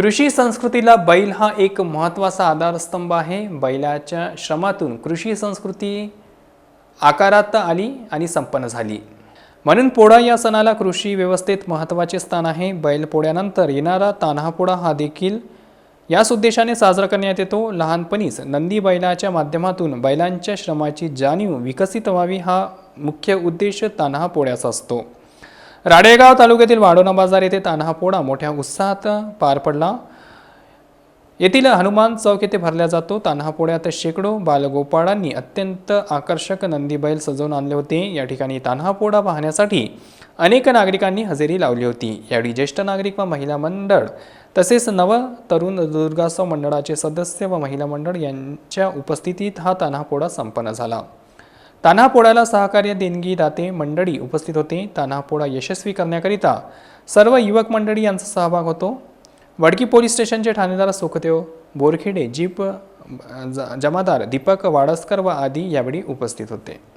कृषी संस्कृतीला बैल हा एक महत्त्वाचा आधारस्तंभ आहे. बैलाच्या श्रमातून कृषी संस्कृती आकारात आली आणि संपन्न झाली. म्हणून पोळा या सणाला कृषी व्यवस्थेत महत्त्वाचे स्थान आहे. बैलपोळ्यानंतर येणारा तान्हापोळा हा देखील याच उद्देशाने साजरा करण्यात येतो. लहानपणीच नंदी बैलाच्या माध्यमातून बैलांच्या श्रमाची जाणीव विकसित व्हावी हा मुख्य उद्देश तान्हा पोळ्याचा असतो. राडेगाव तालुक्यातील वाडोना बाजार येथे तान्हा पोळा मोठ्या उत्साहात पार पडला. येथील हनुमान चौक येथे भरला जातो. तान्हा पोळ्यात शेकडो बालगोपाळांनी अत्यंत आकर्षक नंदी बैल सजवून आणले होते. या ठिकाणी तान्हा पोळा पाहण्यासाठी अनेक नागरिकांनी हजेरी लावली होती. यावेळी ज्येष्ठ नागरिक व महिला मंडळ तसेच नव तरुण दुर्गासव मंडळाचे सदस्य व महिला मंडळ यांच्या उपस्थितीत हा तान्हा पोळा संपन्न झाला. तान्हापोळ्याला सहकार्य देणगी दाते मंडळी उपस्थित होते. तान्हापोळा यशस्वी करण्याकरिता सर्व युवक मंडळी यांचा सहभाग होतो. वडकी पोलीस स्टेशनचे ठाणेदार सुखदेव बोरखेडे जीप ज- जमादार दीपक वाडसकर व आदी यावेळी उपस्थित होते.